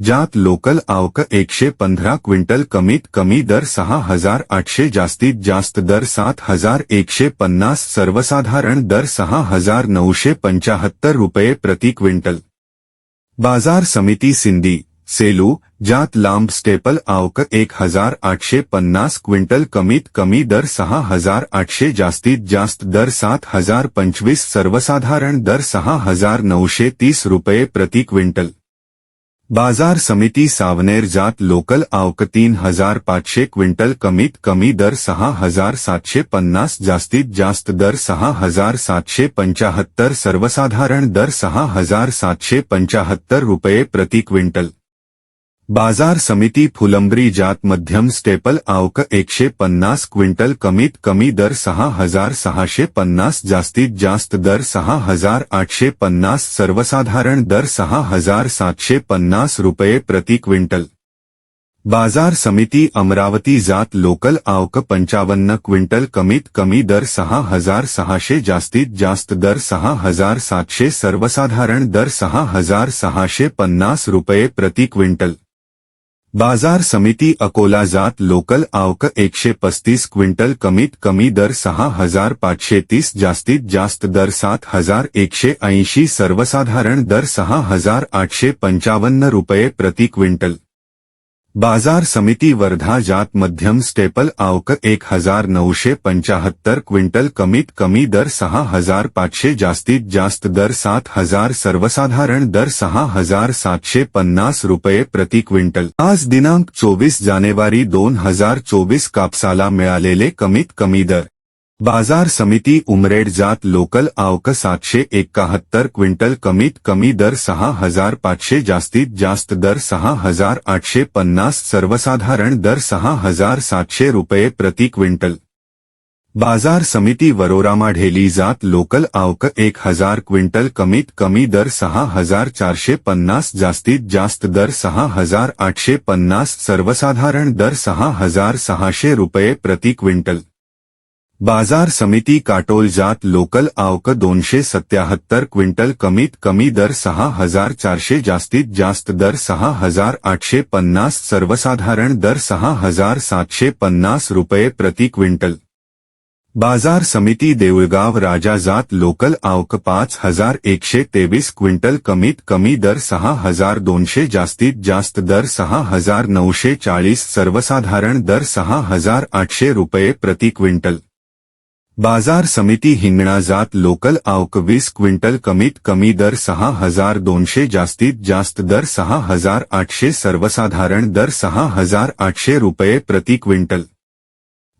ज्यात लोकल आवक एकशे पंधरा क्विंटल कमीत कमी दर सहा हज़ार आठशे जास्तीत जास्त दर सात हज़ार एकशे पन्नास सर्वसाधारण दर सहा हज़ार नऊशे पंचाहत्तर रुपये प्रति क्विंटल. बाज़ार समिती सिंधी, सेलू ज्यात लांब स्टेपल आवक एक हज़ार आठशे पन्नास क्विंटल कमीत कमी दर सहा हज़ार आठशे जास्तीत जास्त दर सात हज़ार पंचवीस सर्वसाधारण दर सहा हज़ार नऊशे तीस रुपये प्रति क्विंटल. बाज़ार समिति सावनेर जात लोकल आवक तीन हज़ार पांचे क्विंटल कमीत कमी दर सहा हज़ार सातशे पन्नास जास्तीत जास्त दर सहा हज़ार सातशे पंचाहत्तर सर्वसाधारण दर सहा हज़ार सातशे पंचाहत्तर रुपये प्रति क्विंटल। बाज़ार समिती फुलंब्री जात मध्यम स्टेपल आवक एकशे पन्नास क्विंटल कमीत कमी दर सहा हज़ार सहाशे पन्नास जास्तीत जास्त दर सहा हज़ार आठशे पन्नास सर्वसाधारण दर सहा हज़ार सातशे पन्नास रुपये प्रति क्विंटल. बाज़ार समिती अमरावती जात लोकल आवक पंचावन्न क्विंटल कमीत कमी दर सहा हज़ार सहाशे जास्तीत जास्त दर सहा हज़ार सातशे सर्वसाधारण दर सहा हज़ार सहाशे पन्नास रुपये प्रति क्विंटल. बाज़ार समिति अकोला जात लोकल आवक एकशे पस्तीस क्विंटल कमीत कमी दर सहा हज़ार पाचशे तीस जास्तीत जास्त दर सात हज़ार एकशे ऐंशी सर्वसाधारण दर सहा हज़ार आठशे पंचावन्न रुपये प्रति क्विंटल. बाज़ार समिति वर्धा जात मध्यम स्टेपल आवक एक हज़ार नौशे पंचहत्तर क्विंटल कमीत कमी दर सहा हज़ार पांचे जास्तीत जास्त दर सात हज़ार सर्वसाधारण दर सहा हज़ार सातशे पन्नास रुपये प्रति क्विंटल. आज दिनांक चोवीस जानेवारी दोन हज़ार चोवीस कापसाला मिळालेले कमीत कमी दर. बाज़ार समिती उमरेड जात लोकल आवक सातशे एकाहत्तर क्विंटल कमीत कमी दर सहा हज़ार पाचशे जास्तीत जास्त दर सहा हज़ार आठशे पन्नास सर्वसाधारण दर सहा हज़ार सातशे रुपये प्रति क्विंटल. बाज़ार समिती वरोरामा ढेली जात लोकल आवक एक हज़ार क्विंटल कमीत कमी दर सहा हज़ार चारशे पन्नास जास्तीत जास्त दर सहा हज़ार आठशे पन्नास सर्वसाधारण दर सहा हज़ार सहाशे रुपये प्रति क्विंटल. बाज़ार समिती काटोल जात लोकल आवक दोनशे सत्याहत्तर क्विंटल कमीत कमी दर सहा हज़ार चारशे जास्तीत जास्त दर सहा हज़ार आठशे पन्नास सर्वसाधारण दर सहा हज़ार सातशे पन्नास रुपये प्रति क्विंटल. बाज़ार समिती राजा जात लोकल आवक पाच हज़ार एकशे तेवीस क्विंटल कमीत कमी दर सहा हज़ार दोनशे जास्तीत जास्त दर सहा हज़ार नऊशे चाळीस सर्वसाधारण दर सहा हज़ार आठशे रुपये प्रति क्विंटल. बाज़ार समिति हिंगणा जात लोकल आउक वीस क्विंटल कमीत कमी दर सहा हज़ार दोनशे जास्तीत जास्त दर सहा हज़ार आठशे सर्वसाधारण दर सहा हज़ार आठशे रुपये प्रति क्विंटल.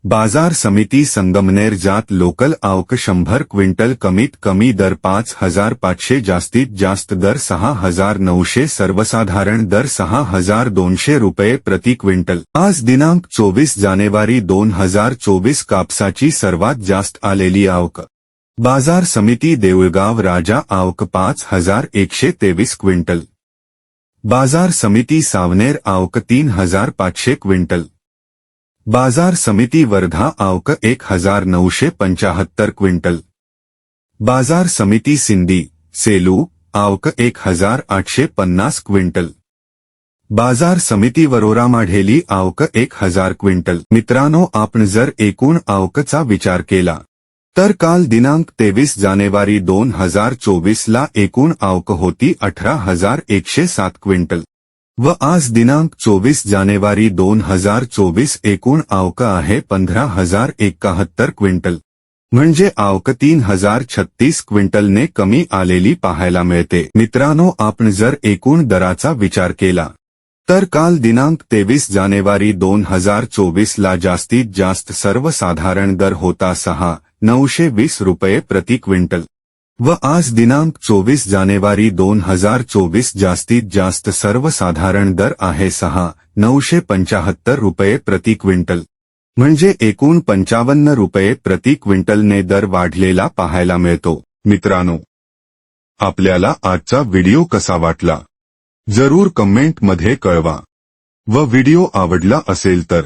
बाजार समिती संगमनेर जात लोकल आवक शंभर क्विंटल कमीत कमी दर पाच हजार पाचशे जास्तीत जास्त दर सहा हजार नऊशे सर्वसाधारण दर सहा हजार दोनशे रुपये प्रति क्विंटल. आज दिनांक चोवीस जानेवारी दोन हजार चोवीस कापसाची सर्वात जास्त आलेली आवक. बाजार समिती देऊळगाव राजा आवक पाच हजार एकशे तेवीस क्विंटल. बाजार समिती सावनेर आवक तीन हजार पाचशे क्विंटल. बाजार समिती वर्धा आवक एक हजार नऊशे पंचाहत्तर क्विंटल. बाजार समिती सिंधी सेलू आवक एक हजार आठशे पन्नास क्विंटल. बाजार समिती वरोरा माढेली आवक एक हजार क्विंटल. मित्रांनो आपण जर एकूण आवकचा विचार केला तर काल दिनांक तेवीस जानेवारी दोन हजार चोवीसला एकूण आवक होती अठरा हजार एकशे सात क्विंटल. व आज दिनांक चोवीस जानेवारी दोन हजार चोवीस एकूण आवक आहे पंधरा हजार एकाहत्तर क्विंटल. म्हणजे आवक तीन हजार छत्तीस क्विंटलने कमी आलेली पाहायला मिळते. मित्रांनो आपण जर एकूण दराचा विचार केला तर काल दिनांक तेवीस जानेवारी दोन हजार चोवीसला जास्तीत जास्त सर्वसाधारण दर होता सहा नऊशे वीस रुपये प्रति क्विंटल. व आज दिनांक चोवीस जानेवारी दोन हजार चोवीस जास्तीत जास्त सर्वसाधारण दर आहे सहा नऊशे पंचाहत्तर रुपये प्रति क्विंटल. म्हणजे एकूण पंचावन्न रुपये प्रति क्विंटलने दर वाढलेला पाहायला मिळतो. मित्रांनो आपल्याला आजचा व्हिडिओ कसा वाटला? जरूर कमेंटमध्ये कळवा. व व्हिडिओ आवडला असेल तर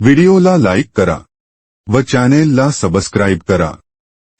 व्हिडिओला लाईक करा. व चॅनेलला सबस्क्राईब करा.